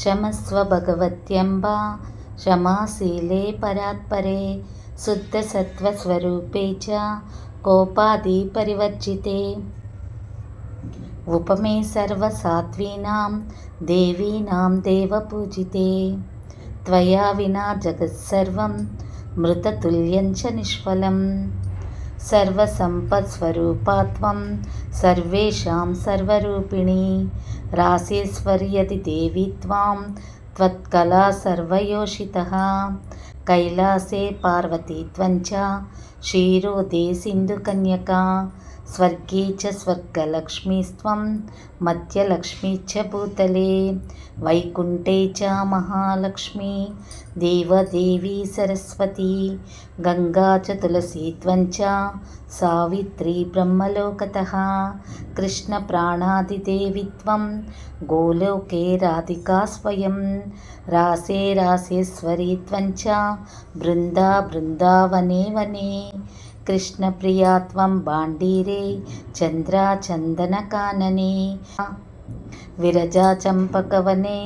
क्षमस्व भगवत्यम्बा क्षमाशीले परात्परे शुद्धसत्त्वस्वरूपे च कोपादिपरिवर्जिते उपमे सर्वसात्वीनां देवीनां देवपूजिते त्वया विना जगत्सर्वं मृततुल्यं च निष्फलम् సర్వసంపత్స్వరూపాత్వం సర్వేషాం సర్వరూపిణి రాసేశ్వర్యది దేవి త్వాం త్వత్కళా సర్వయోషిత కైలాసే పార్వతీ త్వంచ క్షీరోదే సింధుకన్యకా స్వర్గే చ స్వర్గలక్ష్మీస్త్వం మధ్యలక్ష్మీ చ భూతలే వైకుంఠే చ మహాలక్ష్మి దేవదేవి సరస్వతి గంగా చ తులసీ త్వంచ సావిత్రి బ్రహ్మలోకత కృష్ణప్రాణాదిదేవి త్వం గోలోకే రాధికా స్వయం రాసే రాసేశ్వరీ త్వంచ బృందా బృందావనే వనే च बृन्दा बृन्दावने वने कृष्णप्रिया त्वं बाण्डीरे चन्द्राचन्दनकानने विरजाचम्पकवने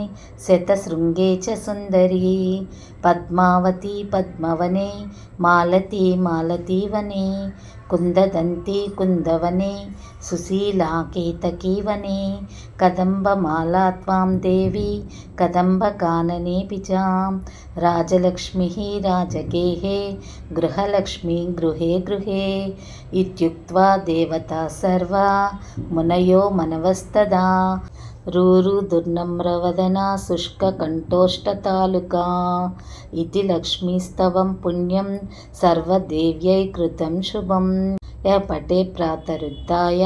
शतशृङ्गे च सुन्दरी पद्मावती पद्मवने मालती मालतीवने कुन्ददन्ती कुन्दवने सुशीला केतकीवने कदम्बमाला त्वां देवी कदम्बकाननेऽपि च राजलक्ष्मीः राजगेहे गृहलक्ष्मी गृहे गृहे इत्युक्त्वा देवता सर्वा मुनयो मनवस्तदा రూరు దుర్నమ్రవదన శుష్కకంఠోష్టతాలుకా ఇది లక్ష్మీస్తవం పుణ్యం సర్వదేవ్యై కృతం శుభం. య పటే ప్రాతరుద్ధాయ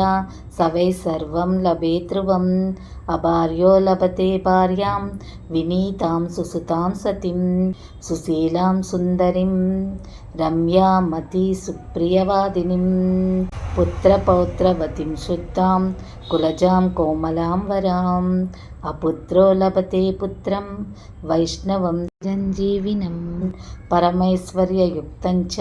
స వై సర్వం లభేతృవం అభార్యో లభతే భార్యాం వినీతాం సుసుతాం సతిం సుశీలాం సుందరిం రమ్యామతి సుప్రియవాదినిం. पुत्रपौत्रवतीं शुद्धां कुलजां कोमलां वराम् అపుత్రో లభతే పుత్రం వైష్ణవం సంజీవినం పరమైశ్వర్యయుక్తం చ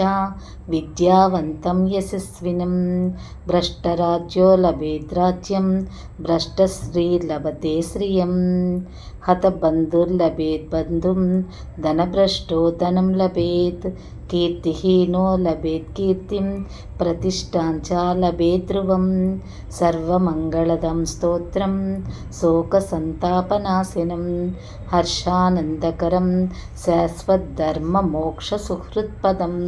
విద్యావంతం యశస్వినం. భ్రష్టరాజ్యో లభేద్రాజ్యం భ్రష్టశ్రీ లభతే శ్రియం. హతబంధుర్లభేత్ బంధుం ధనభ్రష్టో ధనం లభేత్. కీర్తిహీనో లభేత్ కీర్తిం ప్రతిష్టాంచ లభేద్రువం సర్వమంగళదం స్తోత్రం శోకసం सन्तापनाशिनं हर्षानन्दकरं शाश्वतधर्ममोक्षसुहृत्पदम्।